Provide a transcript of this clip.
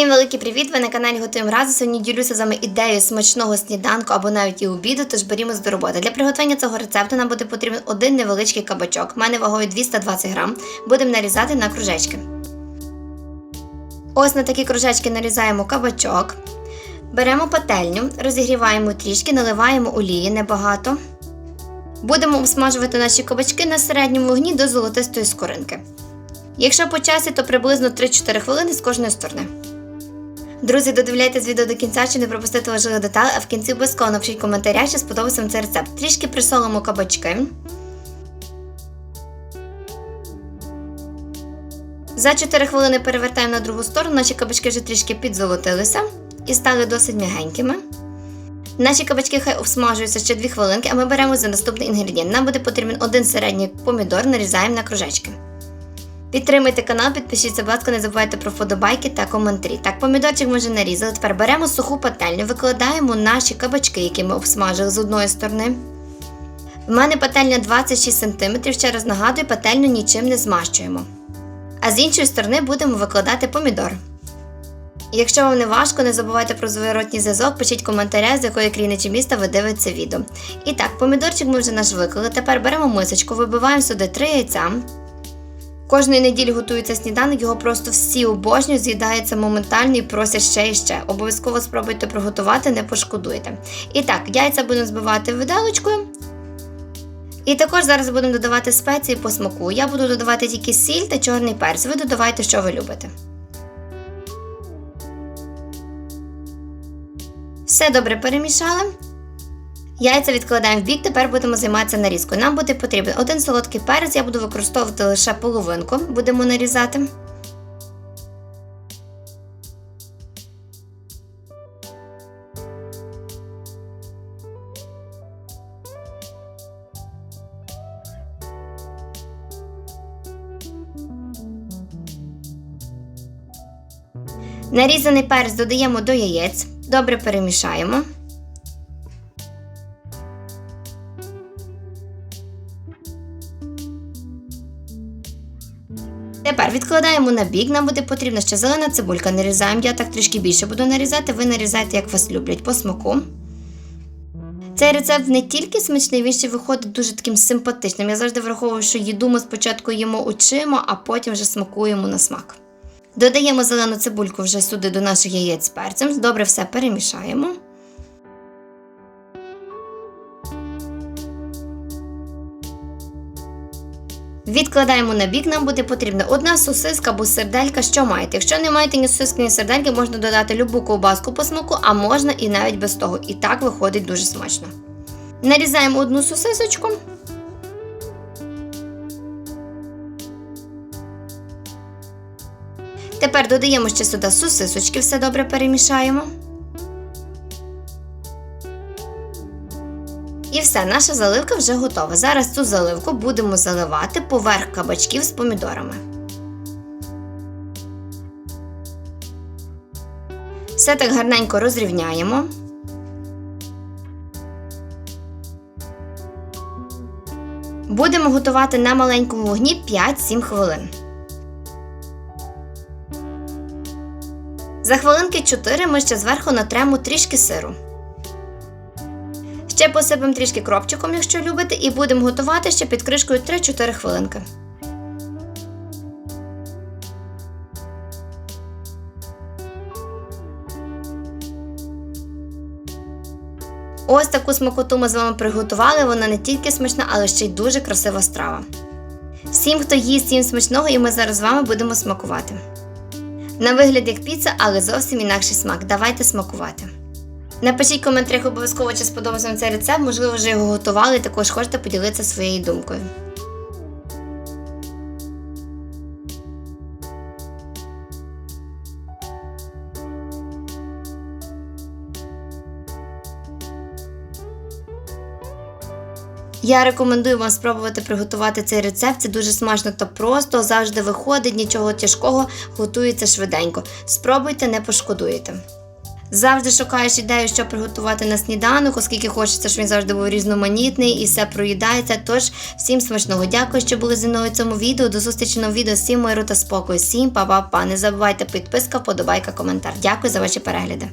Всім великий привіт! Ви на каналі Готуємо разом. Сьогодні ділюся з вами ідеєю смачного сніданку або навіть і обіду, тож берімо до роботи. Для приготування цього рецепту нам буде потрібен один невеличкий кабачок. У мене вагою 220 грам. Будемо нарізати на кружечки. Ось на такі кружечки нарізаємо кабачок. Беремо пательню, розігріваємо трішки, наливаємо олії небагато. Будемо обсмажувати наші кабачки на середньому вогні до золотистої скоринки. Якщо по часі, то приблизно 3-4 хвилини з кожної сторони. Друзі, додивляйтесь відео до кінця, щоб не пропустити важливих деталей, а в кінці обов'язково напишіть коментаря, що сподобався вам цей рецепт. Трішки присолимо кабачки. За 4 хвилини перевертаємо на другу сторону, наші кабачки вже трішки підзолотилися і стали досить м'ягенькими. Наші кабачки хай обсмажуються ще 2 хвилинки, а ми беремо за наступний інгредієнт. Нам буде потрібен один середній помідор, нарізаємо на кружечки. Підтримуйте канал, підпишіться, будь ласка, не забувайте про вподобайки та коментарі. Так, помідорчик ми вже нарізали. Тепер беремо суху пательню, викладаємо наші кабачки, які ми обсмажили з одної сторони. В мене пательня 26 см, ще раз нагадую, пательню нічим не змащуємо. А з іншої сторони будемо викладати помідор. Якщо вам не важко, не забувайте про зворотній зв'язок, пишіть коментаря, з якої країни чи міста ви дивитеся відео. І так, помідорчик ми вже наш виклали. Тепер беремо мисочку, вибиваємо сюди 3 яйця. Кожної неділі готується сніданок, його просто всі обожнюють, з'їдається моментально і просять ще і ще. Обов'язково спробуйте приготувати, не пошкодуйте. І так, яйця будемо збивати виделочкою. І також зараз будемо додавати спеції по смаку. Я буду додавати тільки сіль та чорний перець. Ви додавайте, що ви любите. Все добре перемішали. Яйця відкладаємо в бік, тепер будемо займатися нарізкою. Нам буде потрібен один солодкий перець, я буду використовувати лише половинку, будемо нарізати. Нарізаний перець додаємо до яєць, добре перемішаємо. Тепер відкладаємо на бік, нам буде потрібна ще зелена цибулька. Нарізаємо. Я так трішки більше буду нарізати, ви нарізайте, як вас люблять, по смаку. Цей рецепт не тільки смачний, він ще виходить дуже таким симпатичним. Я завжди враховую, що їду ми спочатку їмо очима, а потім вже смакуємо на смак. Додаємо зелену цибульку вже сюди до наших яєць з перцем. Добре все перемішаємо. Відкладаємо на бік, нам буде потрібна одна сосиска або серделька, що маєте. Якщо не маєте ні сосиски, ні сердельки, можна додати любу ковбаску по смаку, а можна і навіть без того. І так виходить дуже смачно. Нарізаємо одну сосисочку. Тепер додаємо ще сюди сосисочки, все добре перемішаємо. І все, наша заливка вже готова. Зараз цю заливку будемо заливати поверх кабачків з помідорами. Все так гарненько розрівняємо. Будемо готувати на маленькому вогні 5-7 хвилин. За хвилинки 4 ми ще зверху натремо трішки сиру. Ще посипемо трішки кропчиком, якщо любите, і будемо готувати ще під кришкою 3-4 хвилинки. Ось таку смакоту ми з вами приготували. Вона не тільки смачна, але ще й дуже красива страва. Всім, хто їсть, всім смачного, і ми зараз з вами будемо смакувати. На вигляд як піца, але зовсім інакший смак. Давайте смакувати. Напишіть в коментарях обов'язково, чи сподобався вам цей рецепт, можливо, вже його готували, також хочете поділитися своєю думкою. Я рекомендую вам спробувати приготувати цей рецепт. Це дуже смачно та просто, завжди виходить, нічого тяжкого, готується швиденько. Спробуйте, не пошкодуєте. Завжди шукаєш ідею, що приготувати на сніданок, оскільки хочеться, щоб він завжди був різноманітний і все проїдається. Тож всім смачного дякую, що були зі мною в цьому відео. До зустрічі на відео. Всім миру та спокою. Всім па-па-па. Не забувайте підписка, вподобайка, коментар. Дякую за ваші перегляди.